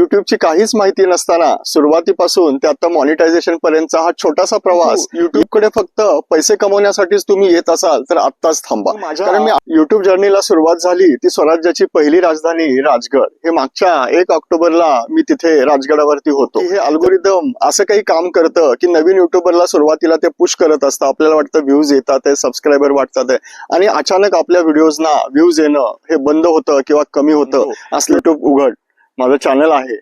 युट्यूबची काहीच माहिती नसताना सुरुवातीपासून ते आता मॉनिटायझेशन पर्यंतचा हा छोटासा प्रवास युट्यूबकडे फक्त पैसे कमवण्यासाठीच तुम्ही येत असाल तर आत्ताच थांबा. कारण मी युट्यूब जर्नीला सुरुवात झाली ती स्वराज्याची पहिली राजधानी राजगड. हे मागच्या एक ऑक्टोबरला मी तिथे राजगडावरती होतो. हे अल्गोरिदम असं काही काम करतं की नवीन युट्यूबरला सुरुवातीला ते पुश करत असतं. आपल्याला वाटतं व्ह्यूज येतात आहे सबस्क्रायबर वाटतात आहे. आणि अचानक आपल्या व्हिडिओजना व्ह्यूज येणं हे बंद होतं किंवा कमी होतं असलं युट्यूब उघड. माझं चॅनल आहे.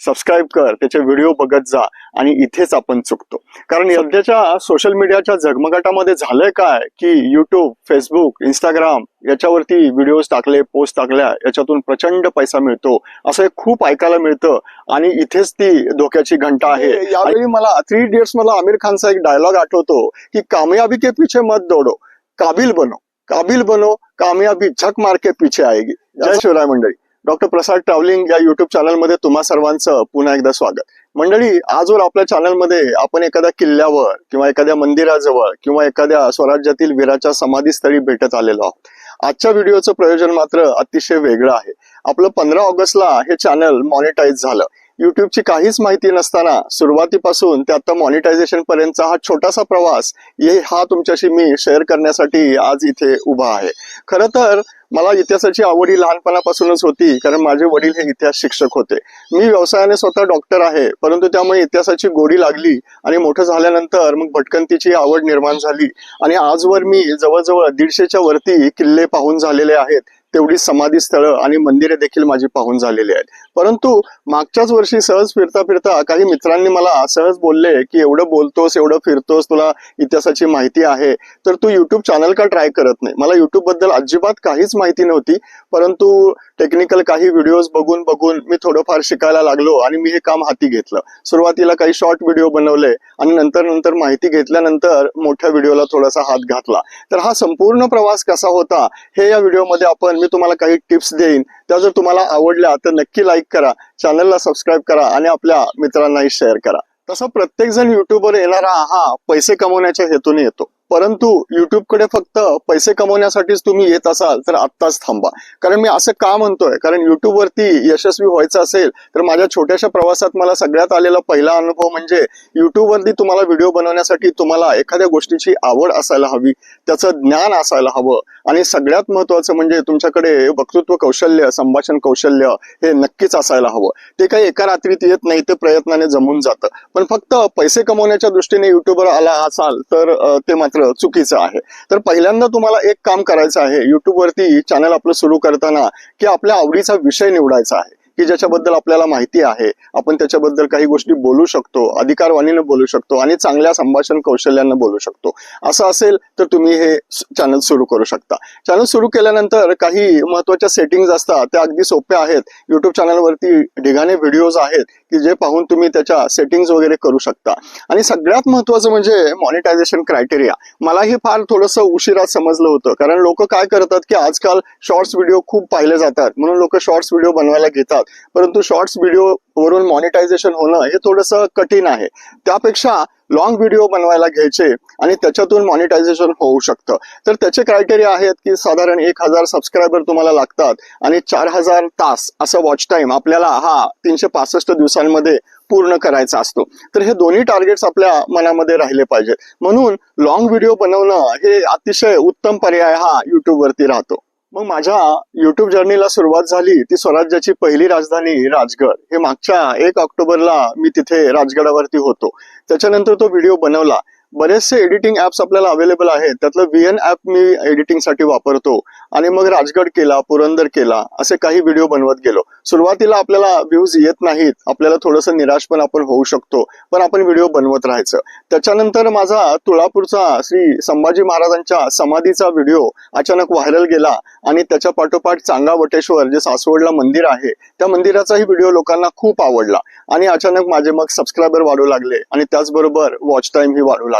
सबस्क्राईब कर त्याचे व्हिडिओ बघत जा आणि इथेच आपण चुकतो. कारण सध्याच्या सोशल मीडियाच्या झगमगाटामध्ये झालंय काय? की युट्यूब फेसबुक इंस्टाग्राम याच्यावरती व्हिडिओज टाकले पोस्ट टाकल्या याच्यातून प्रचंड पैसा मिळतो. असं खूप ऐकायला मिळतं आणि इथेच ती धोक्याची घंटा आहे. यावेळी मला थ्री इडियट्स मला आमिर खानचा एक डायलॉग आठवतो की कामयाबी के पीछे मत दौडो काबिल बनो काबिल बनो कामयाबी झक मार के पीछे आएगी. जय शिवराय मंडळी. डॉक्टर प्रसाद ट्रॅव्हलिंग या युट्यूब चॅनलमध्ये तुम्हा सर्वांचं पुन्हा एकदा स्वागत. मंडळी आजवर आपल्या चॅनलमध्ये आपण एखाद्या किल्ल्यावर किंवा एखाद्या मंदिराजवळ किंवा एखाद्या स्वराज्यातील वीराच्या समाधीस्थळी भेटत आलेलो आहोत. आजच्या व्हिडिओचं प्रयोजन मात्र अतिशय वेगळं आहे. आपलं पंधरा ऑगस्टला हे चॅनल मॉनिटाईज झालं. युट्यूबची काहीच माहिती नसताना सुरुवातीपासून ते आता मॉनिटायझेशन पर्यंतचा हा छोटासा प्रवास हे हा तुमच्याशी मी शेअर करण्यासाठी आज इथे उभा आहे. खरं तर मला इतिहासाची आवड ही लहानपणापासूनच होती कारण माझे वडील हे इतिहास शिक्षक होते. मी व्यवसायाने स्वतः डॉक्टर आहे परंतु त्यामुळे इतिहासाची गोडी लागली आणि मोठं झाल्यानंतर मग भटकंतीची आवड निर्माण झाली. आणि आजवर मी जवळजवळ दीडशेच्या वरती किल्ले पाहून झालेले आहेत. तेवढी समाधी स्थळं आणि मंदिरे देखील माझी पाहून झालेली आहेत. परंतु मागच्याच वर्षी सहज फिरता फिरता काही मित्रांनी मला सहज बोलले की एवढं बोलतोस एवढं फिरतोस तुला इतिहासाची माहिती आहे तर तू युट्यूब चॅनल का ट्राय करत नाही? मला युट्यूबबद्दल अजिबात काहीच माहिती नव्हती परंतु टेक्निकल काही व्हिडिओज बघून बघून मी थोडंफार शिकायला लागलो आणि मी हे काम हाती घेतलं. सुरुवातीला काही शॉर्ट व्हिडिओ बनवले आणि नंतर नंतर माहिती घेतल्यानंतर मोठ्या व्हिडिओला थोडासा हात घातला. तर हा संपूर्ण प्रवास कसा होता हे या व्हिडिओमध्ये आपण मी तुम्हाला काही टिप्स देईन. त्या जर तुम्हाला आवडल्या तर नक्की लाईक करा. चॅनलला सबस्क्राईब करा आणि आपल्या मित्रांनाही शेअर करा. तसं प्रत्येकजण युट्यूबवर येणारा हा पैसे कमवण्याच्या हेतूने येतो. परंतु युट्यूबकडे फक्त पैसे कमवण्यासाठीच तुम्ही येत असाल तर आत्ताच थांबा. कारण मी असं का म्हणतोय? कारण युट्यूबवरती यशस्वी व्हायचं असेल तर माझ्या छोट्याशा प्रवासात मला सगळ्यात आलेला पहिला अनुभव म्हणजे युट्यूबवरती तुम्हाला व्हिडिओ बनवण्यासाठी तुम्हाला एखाद्या गोष्टीची आवड असायला हवी त्याचं ज्ञान असायला हवं. आणि सगळ्यात महत्वाचं म्हणजे तुमच्याकडे वक्तृत्व कौशल्य संभाषण कौशल्य हे नक्कीच असायला हवं. ते काही एका रात्रीत येत नाही ते प्रयत्नाने जमून जातं. पण फक्त पैसे कमवण्याच्या दृष्टीने युट्यूबवर आला असाल तर ते मात्र चुकीचं आहे. तर पहिल्यांदा तुम्हाला एक काम करायचं आहे. युट्यूबवरती चॅनल आपलं सुरू करताना की आपल्या आवडीचा विषय निवडायचा आहे. की ज्याच्याबद्दल आपल्याला माहिती आहे. आपण त्याच्याबद्दल काही गोष्टी बोलू शकतो अधिकारवाणीनं बोलू शकतो आणि चांगल्या संभाषण कौशल्यानं बोलू शकतो. असं असेल तर तुम्ही हे चॅनल सुरू करू शकता. चॅनल सुरू केल्यानंतर काही महत्त्वाच्या सेटिंग्ज असतात. त्या अगदी सोप्या आहेत. युट्यूब चॅनलवरती ढिगाणे व्हिडिओज आहेत. की जे पाहून तुम्ही त्याच्या सेटिंग्स वगैरे करू शकता. आणि सगळ्यात महत्वाचं म्हणजे मॉनिटायझेशन क्रायटेरिया मला हे फार थोडंसं उशिरा समजलं होतं. कारण लोक काय करतात की आजकाल शॉर्ट्स व्हिडिओ खूप पाहिले जातात. म्हणून लोक शॉर्ट्स व्हिडिओ बनवायला घेतात. परंतु शॉर्ट्स व्हिडिओ वरून मॉनिटायझेशन होणं हे थोडंसं कठीण आहे. त्यापेक्षा लॉंग व्हिडिओ बनवायला घ्यायचे आणि त्याच्यातून मॉनिटायझेशन होऊ शकतं. तर त्याचे क्रायटेरिया आहेत की साधारण एक हजार सबस्क्रायबर तुम्हाला लागतात आणि चार हजार तास असं वॉच टाइम आपल्याला हा तीनशे पासष्ट दिवसांमध्ये पूर्ण करायचा असतो. तर हे दोन्ही टार्गेट्स आपल्या मनामध्ये राहिले पाहिजेत. म्हणून लॉंग व्हिडिओ बनवणं हे अतिशय उत्तम पर्याय हा युट्यूबवरती राहतो. मग माझ्या युट्यूब जर्नीला सुरुवात झाली. ती स्वराज्याची पहिली राजधानी राजगड. हे मागच्या एक ऑक्टोबरला मी तिथे राजगडावरती होतो. त्याच्यानंतर तो व्हिडिओ बनवला. बरेचसे एडिटिंग ऍप्स आपल्याला अवेलेबल आहेत. त्यातलं व्हीएन ऍप मी एडिटिंगसाठी वापरतो. आणि मग राजगड केला पुरंदर केला असे काही व्हिडिओ बनवत गेलो. सुरुवातीला आपल्याला व्ह्यूज येत नाहीत. आपल्याला थोडंसं निराश पण आपण होऊ शकतो. पण आपण व्हिडिओ बनवत राहायचं. त्याच्यानंतर माझा तुळापूरचा श्री संभाजी महाराजांच्या समाधीचा व्हिडिओ अचानक व्हायरल गेला. आणि त्याच्या पाठोपाठ चांगा वटेश्वर जे सासवडला मंदिर आहे त्या मंदिराचाही व्हिडिओ लोकांना खूप आवडला. आणि अचानक माझे मग सबस्क्रायबर वाढू लागले. आणि त्याचबरोबर वॉच टाइम ही वाढू लागला.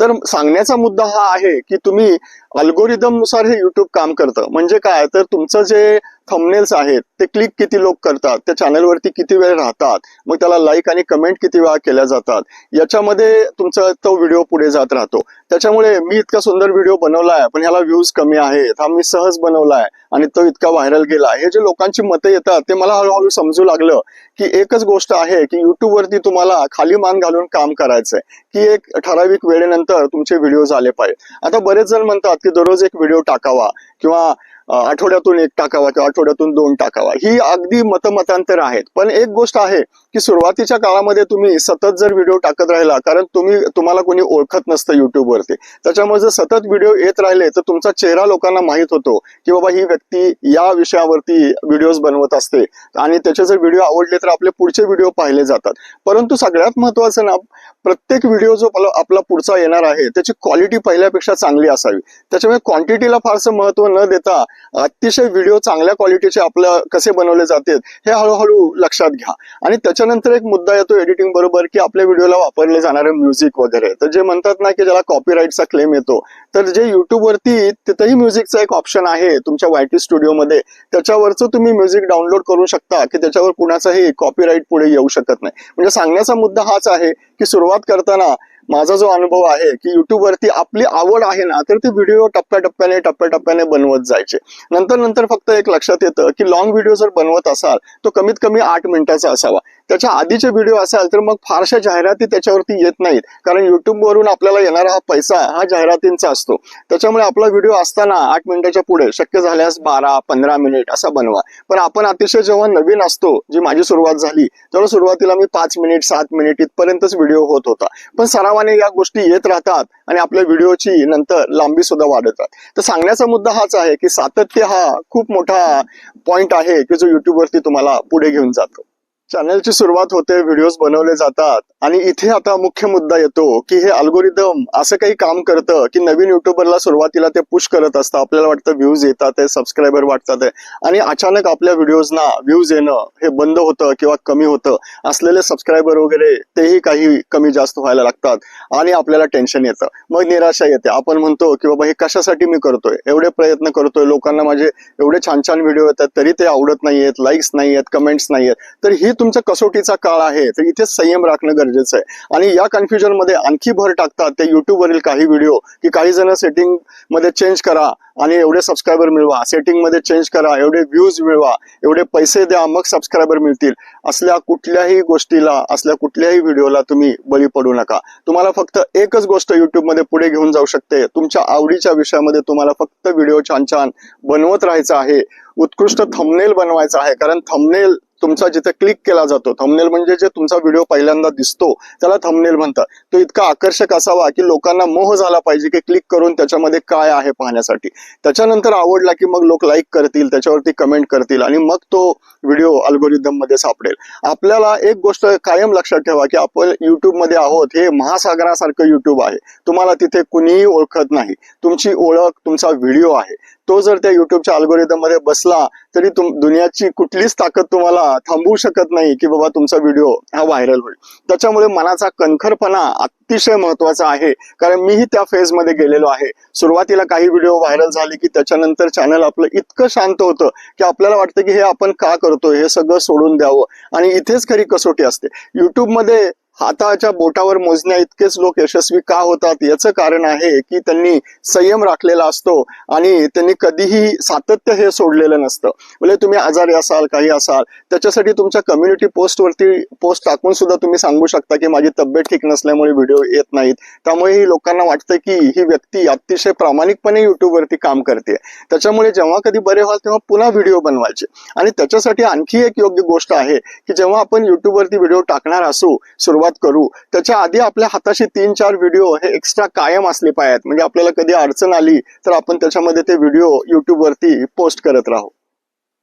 तर सांगण्याचा मुद्दा हा आहे की तुम्ही अल्गोरिदमनुसार हे युट्यूब काम करतं. म्हणजे काय? तर तुमचं जे थंबनेल्स आहेत ते क्लिक किती लोक करतात त्या चॅनलवरती किती वेळ राहतात मग त्याला लाईक आणि कमेंट किती वेळा केल्या जातात याच्यामध्ये तुमचा तो व्हिडिओ पुढे जात राहतो. त्याच्यामुळे मी इतका सुंदर व्हिडिओ बनवलाय पण ह्याला व्ह्यूज कमी आहेत. हा मी सहज बनवलाय आणि तो इतका व्हायरल गेला हे जे लोकांची मतं येतात ते मला हळूहळू समजू लागलं की एकच गोष्ट आहे की युट्यूबवरती तुम्हाला खाली मान घालून काम करायचंय की एक ठराविक वेळेनंतर तुमचे व्हिडिओ आले पाहिजे. आता बरेच जण म्हणतात दररोज एक व्हिडिओ टाकावा किंवा आठवड्यातून एक टाकावा किंवा आठवड्यातून दोन टाकावा. ही अगदी मतमतांतर आहेत. पण एक गोष्ट आहे की सुरुवातीच्या काळामध्ये तुम्ही सतत जर व्हिडिओ टाकत राहिला कारण तुम्ही तुम्हाला कोणी ओळखत नसतं युट्यूबवरती त्याच्यामुळे जर सतत व्हिडिओ येत राहिले तर तुमचा चेहरा लोकांना माहीत होतो की बाबा ही व्यक्ती या विषयावरती व्हिडिओज बनवत असते. आणि त्याचे जर व्हिडिओ आवडले तर आपले पुढचे व्हिडिओ पाहिले जातात. परंतु सगळ्यात महत्वाचं ना प्रत्येक व्हिडिओ जो आपला- आपला पुढचा येणार आहे त्याची क्वालिटी पहिल्यापेक्षा चांगली असावी. त्याच्यामुळे क्वांटिटीला फारसं महत्त्व न देता अतिशय व्हिडिओ चांगल्या क्वालिटीचे आपल्या कसे बनवले जातात हे हळूहळू लक्षात घ्या. आणि त्याच्यानंतर एक मुद्दा येतो एडिटिंग बरोबर की आपल्या व्हिडिओला वापरले जाणारे म्युझिक वगैरे. तर जे म्हणतात ना की ज्याला कॉपीराईटचा क्लेम येतो तर जे युट्यूबवरती तिथंही तिथेही म्युझिकचा एक ऑप्शन आहे तुमच्या वायटी स्टुडिओमध्ये त्याच्यावरचं तुम्ही म्युझिक डाउनलोड करू शकता की त्याच्यावर कुणाचाही कॉपीराईट पुढे येऊ शकत नाही. म्हणजे सांगण्याचा मुद्दा हाच आहे की सुरुवात करताना माझा जो अनुभव आहे की युट्यूबवरती आपली आवड आहे ना तर ते व्हिडिओ टप्प्याटप्प्याने टप्प्याटप्प्याने बनवत जायचे. नंतर नंतर फक्त एक लक्षात येतं की लॉंग व्हिडिओ जर बनवत असाल तो कमीत कमी आठ मिनिटाचा असावा. त्याच्या आधीचे व्हिडिओ असाल तर मग फारशा जाहिराती त्याच्यावरती येत नाहीत. कारण युट्यूब वरून आपल्याला येणारा हा पैसा हा जाहिरातींचा असतो. त्याच्यामुळे आपला व्हिडिओ असताना आठ मिनिटाच्या पुढे शक्य झाल्यास बारा पंधरा मिनिट असा बनवा. पण आपण अतिशय जेव्हा नवीन असतो जी माझी सुरुवात झाली तेव्हा सुरुवातीला मी पाच मिनिट सात मिनिट इथपर्यंतच व्हिडिओ होत होता. पण सरावाने या गोष्टी येत राहतात आणि आपल्या व्हिडिओची नंतर लांबी सुद्धा वाढवतात तर सांगण्याचा मुद्दा हाच आहे की सातत्य हा खूप मोठा पॉइंट आहे की जो युट्यूबवरती तुम्हाला पुढे घेऊन जातो. चॅनलची सुरुवात होते व्हिडिओज बनवले जातात आणि इथे आता मुख्य मुद्दा येतो की हे अल्गोरिदम असं काही काम करतं की नवीन युट्यूबरला सुरुवातीला ते पुश करत असतं. आपल्याला वाटतं व्ह्यूज येतात आहे सबस्क्रायबर वाटतात आहे. आणि अचानक आपल्या व्हिडिओजना व्ह्यूज येणं हे बंद होतं किंवा कमी होतं. असलेले सबस्क्रायबर वगैरे तेही काही कमी जास्त व्हायला लागतात आणि आपल्याला टेन्शन येतं. मग निराशा येते. आपण म्हणतो की बाबा हे कशासाठी मी करतोय? एवढे प्रयत्न करतोय. लोकांना माझे एवढे छान छान व्हिडिओ येतात तरी ते आवडत नाहीयेत लाईक्स नाहीयेत कमेंट्स नाही आहेत तर ही तुमचा कसोटीचा काळ आहे. तर इथे संयम राखणं गरजेचं आहे. आणि या कन्फ्युजनमध्ये आणखी भर टाकतात ते युट्यूबवरील काही व्हिडिओ की काही जण सेटिंगमध्ये चेंज करा. आणि एवढे सबस्क्रायबर मिळवा. सेटिंगमध्ये चेंज करा एवढे व्ह्यूज मिळवा एवढे पैसे द्या मग सबस्क्रायबर मिळतील. असल्या कुठल्याही गोष्टीला असल्या कुठल्याही व्हिडिओला तुम्ही बळी पडू नका. तुम्हाला फक्त एकच गोष्ट युट्यूबमध्ये पुढे घेऊन जाऊ शकते. तुमच्या आवडीच्या विषयामध्ये तुम्हाला फक्त व्हिडिओ छान छान बनवत राहायचा आहे. उत्कृष्ट थंबनेल बनवायचा आहे. कारण थंबनेल तुमचा जिथे क्लिक केला जातो थंबनेल म्हणजे जे तुमचा व्हिडिओ पहिल्यांदा दिसतो त्याला थंबनेल म्हणतात. तो इतका आकर्षक असावा की लोकांना मोह झाला पाहिजे की क्लिक करून त्याच्यामध्ये काय आहे पाहण्यासाठी. त्याच्यानंतर आवडला की मग लोक लाईक करतील त्याच्यावरती कमेंट करतील आणि मग तो व्हिडिओ अल्गोरिदममध्ये सापडेल. आपल्याला एक गोष्ट कायम लक्षात ठेवा की आपण युट्यूबमध्ये आहोत हे महासागरासारखं युट्यूब आहे. तुम्हाला तिथे कुणीही ओळखत नाही. तुमची ओळख तुमचा व्हिडिओ आहे. तो जर त्या युट्यूबच्या अल्गोरिदममध्ये बसला तरी तुम दुनियाची कुठलीच ताकद तुम्हाला थांबवू शकत नाही की बाबा तुमचा व्हिडिओ हा व्हायरल होईल. त्याच्यामुळे मनाचा कणखरपणा अतिशय महत्त्वाचा आहे. कारण मीही त्या फेजमध्ये गेलेलो आहे. सुरुवातीला काही व्हिडिओ व्हायरल झाले की त्याच्यानंतर चॅनल आपलं इतकं शांत होतं की आपल्याला वाटतं की हे आपण का करतोय? हे सगळं सोडून द्यावं. आणि इथेच खरी कसोटी असते. युट्यूबमध्ये हाताच्या बोटावर मोजण्या इतकेच लोक यशस्वी का होतात याचं कारण आहे की त्यांनी संयम राखलेला असतो आणि त्यांनी कधीही सातत्य हे सोडलेलं नसतं. म्हणजे तुम्ही आजारी असाल काही असाल त्याच्यासाठी तुमच्या कम्युनिटी पोस्टवरती पोस्ट टाकून सुद्धा तुम्ही सांगू शकता की माझी तब्येत ठीक नसल्यामुळे व्हिडिओ येत नाहीत. त्यामुळे ही लोकांना वाटतं की ही व्यक्ती अतिशय प्रामाणिकपणे युट्यूबवरती काम करते. त्याच्यामुळे जेव्हा कधी बरे व्हाल तेव्हा पुन्हा व्हिडिओ बनवायचे. आणि त्याच्यासाठी आणखी एक योग्य गोष्ट आहे की जेव्हा आपण युट्यूबवरती व्हिडिओ टाकणार असू सुरुवात सुरुवात करू. त्याच्या आधी आपल्या हाताशी तीन चार व्हिडिओ हे एक्स्ट्रा कायम असले पाहिजेत. म्हणजे आपल्याला कधी अडचण आली तर आपण त्याच्यामध्ये ते व्हिडिओ युट्यूबवरती पोस्ट करत राहू.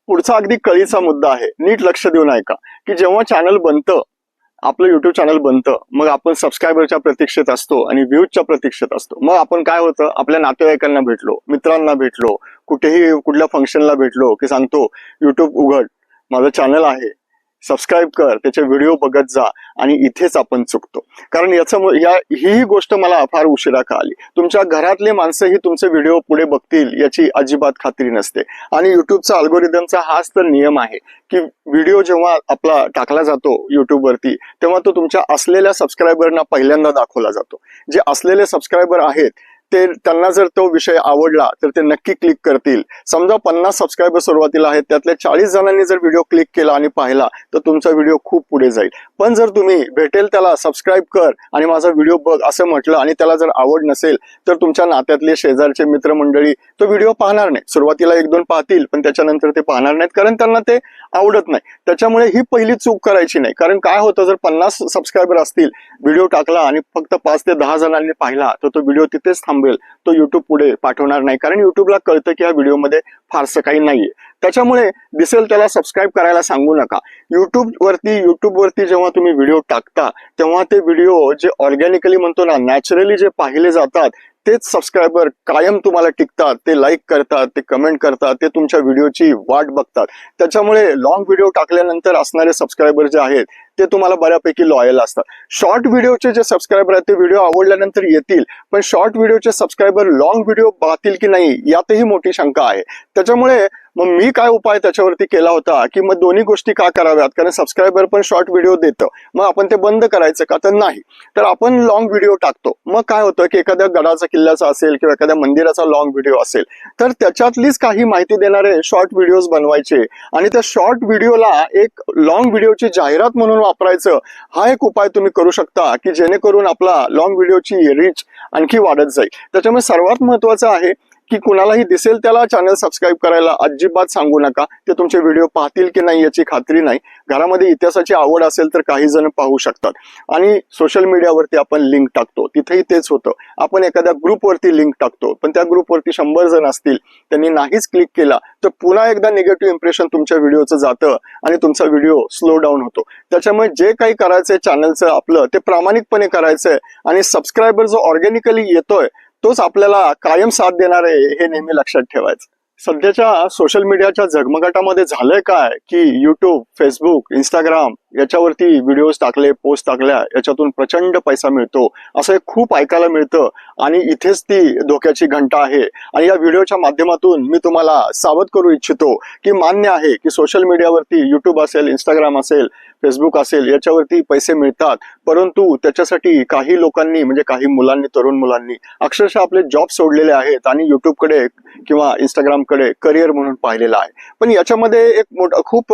पुढचा अगदी कळीचा मुद्दा आहे. नीट लक्ष देऊन ऐका की जेव्हा चॅनल बनतं आपलं युट्यूब चॅनल बनतं मग आपण सबस्क्रायबरच्या प्रतीक्षेत असतो आणि व्ह्यूजच्या प्रतीक्षेत असतो. मग आपण काय होतं? आपल्या नातेवाईकांना भेटलो मित्रांना भेटलो कुठेही कुठल्या फंक्शनला भेटलो की सांगतो युट्यूब उघड माझं चॅनल आहे सबस्क्राईब कर त्याचे व्हिडिओ बघत जा आणि इथेच आपण चुकतो. कारण याचं या ही गोष्ट मला फार उशिरा कळाली. तुमच्या घरातले माणसंही तुमचे व्हिडिओ पुढे बघतील याची अजिबात खात्री नसते. आणि युट्यूबचा अल्गोरिदमचा हाच तर नियम आहे की व्हिडिओ जेव्हा आपला टाकला जातो युट्यूबवरती तेव्हा तो तुमच्या असलेल्या सबस्क्रायबरना पहिल्यांदा दाखवला जातो. जे असलेले सबस्क्रायबर आहेत ते त्यांना जर तो विषय आवडला तर ते नक्की क्लिक करतील. समजा पन्नास सबस्क्रायबर सुरुवातीला आहेत त्यातल्या चाळीस जणांनी जर व्हिडिओ क्लिक केला आणि पाहिला तर तुमचा व्हिडिओ खूप पुढे जाईल. पण जर तुम्ही भेटेल त्याला सबस्क्राईब कर आणि माझा व्हिडिओ बघ असं म्हटलं आणि त्याला जर आवड नसेल तर तुमच्या नात्यातले शेजारचे मित्रमंडळी तो व्हिडिओ पाहणार नाही. सुरुवातीला एक दोन पाहतील पण त्याच्यानंतर ते पाहणार नाहीत कारण त्यांना ते आवडत नाही. त्याच्यामुळे ही पहिली चूक करायची नाही. कारण काय होतं जर पन्नास सबस्क्रायबर असतील व्हिडिओ टाकला आणि फक्त पाच ते दहा जणांनी पाहिला तर तो व्हिडिओ तिथेच थांबेल. तो युट्यूब पुढे पाठवणार नाही. कारण युट्यूबला कळतं की या व्हिडिओमध्ये फारसं काही नाहीये. त्याच्यामुळे दिसेल त्याला सबस्क्राईब करायला सांगू नका. युट्यूबवरती युट्यूबवरती जेव्हा तुम्ही व्हिडिओ टाकता तेव्हा ते व्हिडिओ जे ऑर्गॅनिकली म्हणतो ना नॅचरली जे पाहिले जातात तेच सबस्क्रायबर कायम तुम्हाला टिकतात ते लाईक करतात ते कमेंट करतात ते तुमच्या व्हिडिओची वाट बघतात. त्याच्यामुळे लॉंग व्हिडिओ टाकल्यानंतर असणारे सबस्क्रायबर जे आहेत ते तुम्हाला बऱ्यापैकी लॉयल असतात. शॉर्ट व्हिडिओचे जे सबस्क्रायबर आहेत ते व्हिडिओ आवडल्यानंतर येतील पण शॉर्ट व्हिडिओचे सबस्क्रायबर लॉंग व्हिडिओ पाहतील की नाही यातही मोठी शंका आहे. त्याच्यामुळे मग मी काय उपाय त्याच्यावरती केला होता की मग दोन्ही गोष्टी का कराव्यात? कारण सबस्क्रायबर पण शॉर्ट व्हिडिओ देतं. मग आपण ते बंद करायचं का? तर नाही. तर आपण लॉंग व्हिडिओ टाकतो. मग काय होतं की एखाद्या गडाचा किल्ल्याचा असेल किंवा एखाद्या मंदिराचा लॉंग व्हिडिओ असेल तर त्याच्यातलीच काही माहिती देणारे शॉर्ट व्हिडिओज बनवायचे. आणि त्या शॉर्ट व्हिडिओला एक लॉंग व्हिडिओची जाहिरात म्हणून वापरायचं हा एक उपाय तुम्ही करू शकता की जेणेकरून आपला लॉंग व्हिडिओची रीच आणखी वाढत जाईल. त्याच्यामुळे सर्वात महत्वाचं आहे की कुणालाही दिसेल त्याला चॅनल सबस्क्राईब करायला अजिबात सांगू नका. ते तुमचे व्हिडिओ पाहतील की नाही याची खात्री नाही. घरामध्ये इतिहासाची आवड असेल तर काही जण पाहू शकतात. आणि सोशल मीडियावरती आपण लिंक टाकतो. तिथेही तेच होतं. आपण एखाद्या ग्रुपवरती लिंक टाकतो. पण त्या ग्रुपवरती शंभर जण असतील त्यांनी नाहीच क्लिक केला तर पुन्हा एकदा निगेटिव्ह इम्प्रेशन तुमच्या व्हिडिओचं जातं आणि तुमचा व्हिडिओ स्लो डाऊन होतो. त्याच्यामुळे जे काही करायचंय चॅनलचं आपलं ते प्रामाणिकपणे करायचंय. आणि सबस्क्रायबर जो ऑर्गॅनिकली येतोय तोच आपल्याला कायम साथ देणार आहे हे नेहमी लक्षात ठेवायचं. सध्याच्या सोशल मीडियाच्या झगमगाटामध्ये झालंय काय? की युट्यूब फेसबुक इंस्टाग्राम याच्यावरती व्हिडिओज टाकले पोस्ट टाकल्या याच्यातून प्रचंड पैसा मिळतो. असं हे खूप ऐकायला मिळतं. आणि इथेच ती धोक्याची घंटा आहे. आणि या व्हिडिओच्या माध्यमातून मी तुम्हाला सावध करू इच्छितो की मान्य आहे की सोशल मीडियावरती युट्यूब असेल इंस्टाग्राम असेल फेसबुक असेल याच्यावरती पैसे मिळतात. परंतु त्याच्यासाठी काही लोकांनी म्हणजे काही मुलांनी तरुण मुलांनी अक्षरशः आपले जॉब सोडलेले आहेत आणि युट्यूबकडे किंवा इंस्टाग्रामकडे करिअर म्हणून पाहिलेलं आहे. पण याच्यामध्ये एक मोठा खूप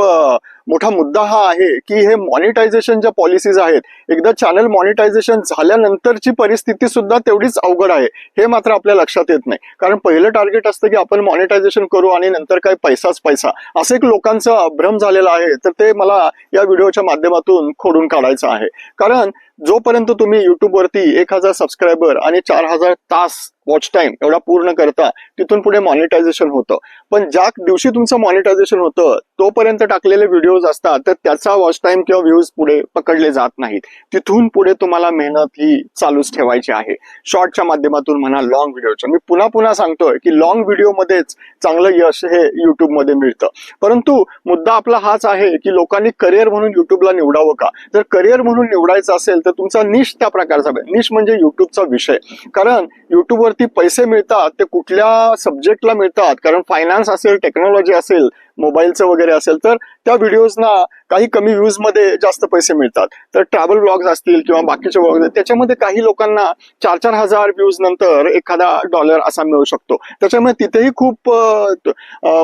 मोठा मुद्दा हा आहे की हे मॉनिटायझेशन ज्या पॉलिसीज आहेत एकदा चॅनल मॉनिटायझेशन झाल्यानंतरची परिस्थिती सुद्धा तेवढीच अवघड आहे. हे मात्र आपल्या लक्षात येत नाही. कारण पहिलं टार्गेट असतं की आपण मॉनिटायझेशन करू आणि नंतर काय पैसाच पैसा. असं एक लोकांचा भ्रम झालेला आहे. तर ते मला या व्हिडिओच्या माध्यमातून खोडून काढायचं आहे. कारण जोपर्यंत तुम्ही युट्यूबवरती एक हजार सबस्क्रायबर आणि चार हजार तास वॉच टाइम एवढा पूर्ण करता तिथून पुढे मॉनिटायझेशन होतं. पण ज्या दिवशी तुमचं मॉनिटायझेशन होतं तोपर्यंत टाकलेले व्हिडिओज असतात तर त्याचा वॉच टाइम किंवा व्ह्यूज पुढे पकडले जात नाहीत. तिथून पुढे तुम्हाला मेहनत ही चालूच ठेवायची आहे. शॉर्टच्या माध्यमातून म्हणा लॉंग व्हिडिओच्या मी पुन्हा पुन्हा सांगतोय की लॉंग व्हिडिओमध्येच चांगलं यश हे युट्यूबमध्ये मिळतं. परंतु मुद्दा आपला हाच आहे की लोकांनी करिअर म्हणून युट्यूबला निवडावं का? जर करिअर म्हणून निवडायचं असेल तर तुमचा निश त्या प्रकारचा निश म्हणजे युट्यूबचा विषय. कारण युट्यूबवरती पैसे मिळतात ते कुठल्या सब्जेक्टला मिळतात. कारण फायनान्स असेल टेक्नॉलॉजी असेल मोबाईलचं वगैरे असेल तर त्या व्हिडिओजना काही कमी व्ह्यूजमध्ये जास्त पैसे मिळतात. तर ट्रॅव्हल ब्लॉग्स असतील किंवा बाकीचे ब्लॉग्स त्याच्यामध्ये काही लोकांना चार चार हजार व्ह्यूज नंतर एखादा डॉलर असा मिळू शकतो. त्याच्यामुळे तिथेही खूप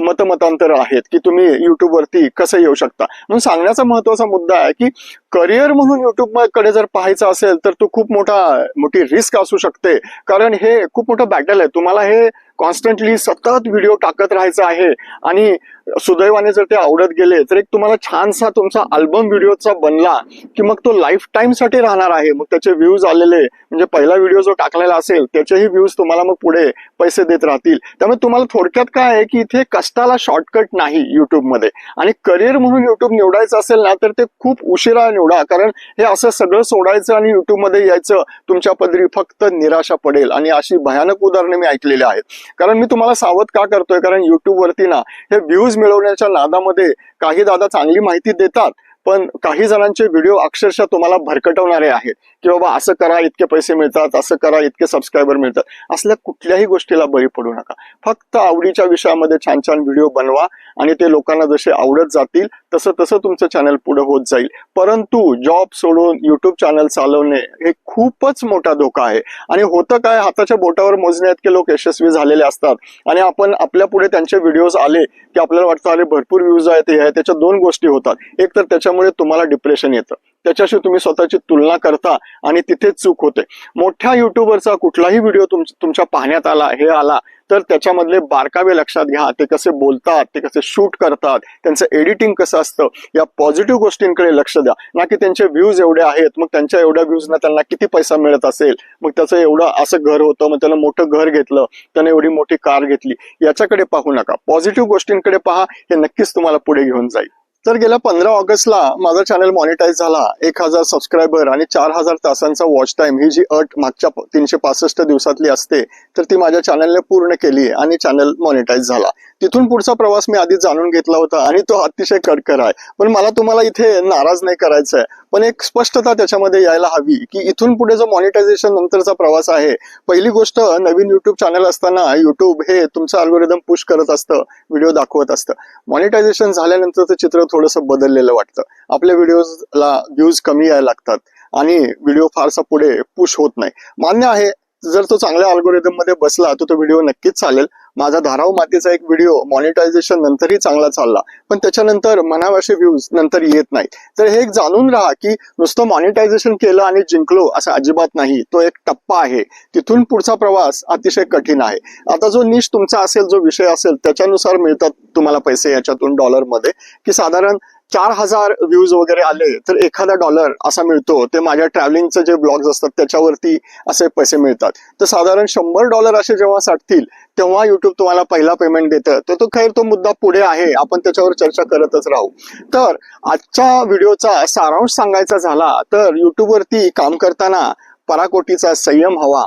मतमतांतर आहेत की तुम्ही युट्यूबवरती कसं येऊ शकता. म्हणून सांगण्याचा महत्त्वाचा मुद्दा आहे की करिअर म्हणून युट्यूबकडे जर पाहायचं असेल तर तो खूप मोठा मोठी रिस्क असू शकते. कारण हे खूप मोठं बॅटल आहे. तुम्हाला हे कॉन्स्टंटली सतत व्हिडिओ टाकत राहायचं आहे. आणि सुदैवाने जर ते आवडत गेले तर एक तुम्हाला छानसा तुमचा अल्बम व्हिडिओचा बनला की मग तो लाईफ टाईमसाठी राहणार आहे. मग त्याचे व्ह्यूज आलेले म्हणजे पहिला व्हिडिओ जो टाकलेला असेल त्याचेही व्ह्यूज तुम्हाला मग पुढे पैसे देत राहतील. त्यामुळे तुम्हाला थोडक्यात काय आहे की इथे कष्टाला शॉर्टकट नाही युट्यूबमध्ये आणि करिअर म्हणून युट्यूब निवडायचं असेल ना तर ते खूप उशिरा निवडा. कारण हे असं सगळं सोडायचं आणि युट्यूबमध्ये यायचं तुमच्या पदरी फक्त निराशा पडेल. आणि अशी भयानक उदाहरणे मी ऐकलेली आहेत. कारण मी तुम्हाला सावध का करतोय? कारण युट्यूबवरती ना हे व्ह्यूज मिळवण्याच्या नादामध्ये काही दादा चांगली माहिती देतात पण काही जणांचे व्हिडिओ अक्षरशः तुम्हाला भरकटवणारे आहेत. की बाबा असं करा इतके पैसे मिळतात असं करा इतके सबस्क्रायबर मिळतात. असल्या कुठल्याही गोष्टीला बळी पडू नका. फक्त आवडीच्या विषयामध्ये छान छान व्हिडिओ बनवा आणि ते लोकांना जसे आवडत जातील तसं तसं तुमचं चॅनल पुढे होत जाईल. परंतु जॉब सोडून युट्यूब चॅनल चालवणे हे खूपच मोठा धोका आहे. आणि होतं काय हाताच्या बोटावर मोजण्या इतके लोक यशस्वी झालेले असतात. आणि आपण आपल्या पुढे त्यांचे व्हिडिओज आले की आपल्याला वाटतं अरे भरपूर व्ह्यूज आहेत हे आहे त्याच्या दोन गोष्टी होतात. एक तर त्याच्यामुळे तुम्हाला डिप्रेशन येतं. त्याच्याशी तुम्ही स्वतःची तुलना करता आणि तिथेच चूक होते. मोठ्या युट्यूबरचा कुठलाही व्हिडिओ तुमच्या पाहण्यात आला हे आला तर त्याच्यामधले बारकावे लक्षात घ्या ते कसे बोलतात ते कसे शूट करतात त्यांचं एडिटिंग कसं असतं या पॉझिटिव्ह गोष्टींकडे लक्ष द्या. ना की त्यांचे व्ह्यूज एवढे आहेत मग त्यांच्या एवढ्या व्ह्यूजना त्यांना किती पैसा मिळत असेल मग त्याचं एवढं असं घर होतं मग त्यानं मोठं घर घेतलं त्याने एवढी मोठी कार घेतली याच्याकडे पाहू नका. पॉझिटिव्ह गोष्टींकडे पहा हे नक्कीच तुम्हाला पुढे घेऊन जाईल. तर गेल्या पंधरा ऑगस्टला माझा चॅनल मॉनिटाईज झाला. एक हजार सबस्क्रायबर आणि चार हजार तासांचा वॉच टाइम ही जी अट मागच्या तीनशे पासष्ट दिवसातली असते तर ती माझ्या चॅनलने पूर्ण केली आणि चॅनल मॉनिटाईज झाला. तिथून पुढचा प्रवास मी आधीच जाणून घेतला होता आणि तो अतिशय कडकर आहे. पण मला तुम्हाला इथे नाराज नाही करायचा आहे पण एक स्पष्टता त्याच्यामध्ये यायला हवी की इथून पुढे जो मॉनिटायझेशन नंतरचा प्रवास आहे पहिली गोष्ट नवीन युट्यूब चॅनल असताना युट्यूब हे तुमचं अल्गोरिदम पुश करत असतं व्हिडिओ दाखवत असतं. मॉनिटायझेशन झाल्यानंतरचं चित्र थोडंसं बदललेलं वाटतं. आपल्या व्हिडिओजला व्ह्यूज कमी यायला लागतात आणि व्हिडिओ फारसा पुढे पुश होत नाही. मान्य आहे जर तो चांगल्या अल्गोरिदममध्ये बसला तर तो व्हिडिओ नक्कीच चालेल. माझा धाराव मातीचा एक व्हिडिओ मॉनिटायझेशन नंतरही चांगला चालला. पण त्याच्यानंतर मनावाशे व्ह्यूज नंतर येत नाही तर हे एक जाणून राहा की नुसतं मॉनिटायझेशन केलं आणि जिंकलो असं अजिबात नाही. तो एक टप्पा आहे. तिथून पुढचा प्रवास अतिशय कठीण आहे. आता जो निश तुमचा असेल जो विषय असेल त्याच्यानुसार मिळतात तुम्हाला पैसे याच्यातून डॉलरमध्ये. की साधारण चार हजार व्ह्यूज वगैरे आले तर एखादा डॉलर असा मिळतो ते माझ्या ट्रॅव्हलिंगचे जे ब्लॉग्स असतात त्याच्यावरती असे पैसे मिळतात. तर साधारण शंभर डॉलर असे जेव्हा साठतील तेव्हा युट्यूब तुम्हाला पहिला पेमेंट देतं. तर तो खैर तो मुद्दा पुढे आहे आपण त्याच्यावर चर्चा करतच राहू. तर आजच्या व्हिडिओचा सारांश सांगायचा झाला तर युट्यूबवरती काम करताना पराकोटीचा संयम हवा.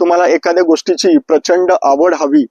तुम्हाला एखाद्या गोष्टीची प्रचंड आवड हवी.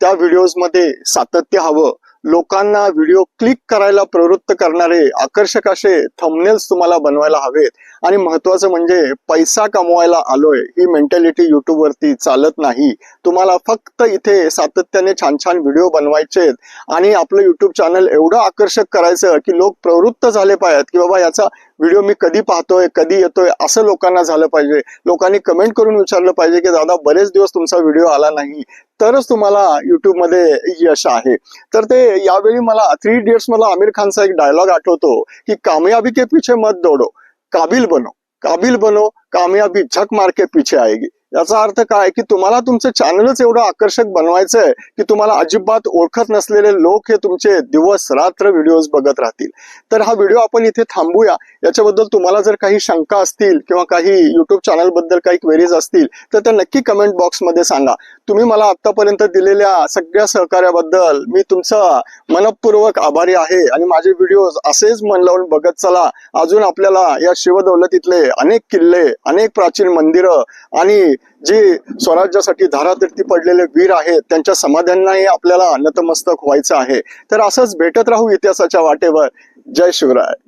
त्या व्हिडिओजमध्ये सातत्य हवं. लोकांना व्हिडिओ क्लिक करायला प्रवृत्त करणारे आकर्षक असे थंबनेल्स तुम्हाला बनवायला हवेत. आणि महत्वाचं म्हणजे पैसा कमवायला आलोय ही मेंटॅलिटी युट्यूबवरती चालत नाही. तुम्हाला फक्त इथे सातत्याने छान छान व्हिडिओ बनवायचेत. आणि आपलं युट्यूब चॅनल एवढं आकर्षक करायचं की लोक प्रवृत्त झाले पाहिजेत की बाबा याचा व्हिडिओ मी कधी पाहतोय कधी येतोय असं लोकांना झालं पाहिजे. लोकांनी कमेंट करून विचारलं पाहिजे की दादा बरेच दिवस तुमचा व्हिडिओ आला नाही. तरच तुम्हाला युट्यूबमध्ये यश आहे. तर ते यावेळी मला थ्री इडियट्स मला आमिर खानचा एक डायलॉग आठवतो की कामयाबी के पीछे मत दौडो काबिल बनो काबिल बनो कामयाबी झक मार के पीछे आएगी. याचा अर्थ काय? की तुम्हाला तुमचं चॅनलच एवढं आकर्षक बनवायचंय की तुम्हाला अजिबात ओळखत नसलेले लोक हे तुमचे दिवस रात्र व्हिडिओज बघत राहतील. तर हा व्हिडिओ आपण इथे थांबूया. याच्याबद्दल तुम्हाला जर काही शंका असतील किंवा काही युट्यूब चॅनलबद्दल काही क्वेरीज असतील तर त्या नक्की कमेंट बॉक्समध्ये सांगा. तुम्ही मला आतापर्यंत दिलेल्या सगळ्या सहकार्याबद्दल मी तुमचा मनपूर्वक आभारी आहे आणि माझे व्हिडिओ असेच मन लावून बघत चला. अजून आपल्याला या शिवदौलतीतले अनेक किल्ले अनेक प्राचीन मंदिरं आणि जे स्वराज्यासाठी धारातीर्थी पडलेले वीर आहेत त्यांच्या समाध्यांनाही आपल्याला नतमस्तक व्हायचं आहे. तर असंच भेटत राहू इतिहासाच्या वाटेवर. जय शिवराय.